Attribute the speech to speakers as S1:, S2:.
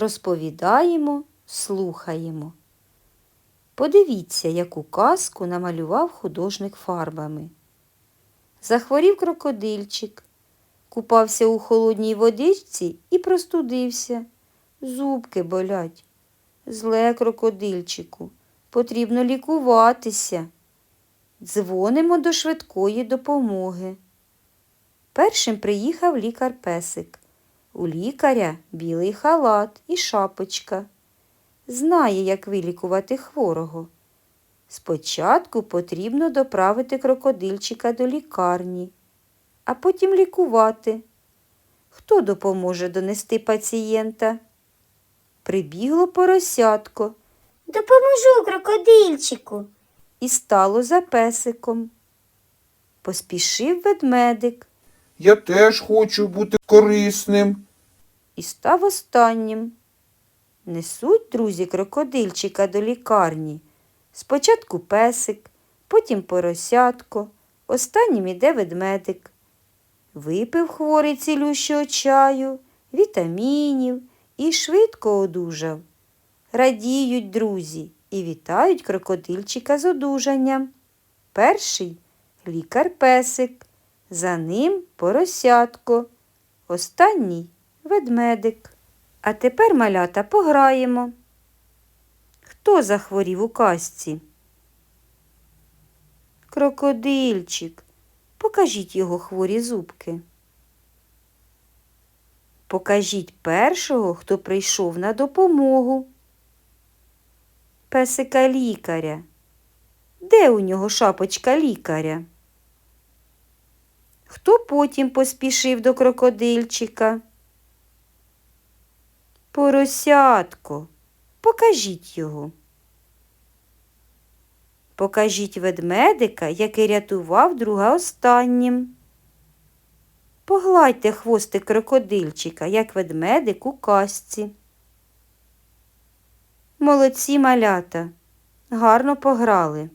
S1: розповідаємо, слухаємо. Подивіться, яку казку намалював художник фарбами. Захворів крокодильчик, купався у холодній водичці і простудився. Зубки болять. Зле крокодильчику, потрібно лікуватися. Дзвонимо до швидкої допомоги. Першим приїхав лікар песик. У лікаря білий халат і шапочка. Знає, як вилікувати хворого. Спочатку потрібно доправити крокодильчика до лікарні, а потім лікувати. Хто допоможе донести пацієнта? Прибігло поросятко
S2: Допоможу крокодильчику.
S1: і стало за песиком. Поспішив ведмедик
S3: Я теж хочу бути корисним.
S1: І став останнім. Несуть друзі крокодильчика до лікарні. Спочатку песик, потім поросятко, останнім іде ведмедик. Випив хворий цілющого чаю, вітамінів і швидко одужав. Радіють друзі і вітають крокодильчика з одужанням. Перший лікар песик, за ним поросятко, останній ведмедик. А тепер, малята, пограємо. Хто захворів у казці? Крокодильчик. Покажіть його хворі зубки. Покажіть першого, хто прийшов на допомогу. Песика лікаря. Де у нього шапочка лікаря? Хто потім поспішив до крокодильчика? Поросятко, покажіть його. Покажіть ведмедика, який рятував друга останнім. Погладьте хвостик крокодильчика, як ведмедик у казці. Молодці малята, гарно пограли.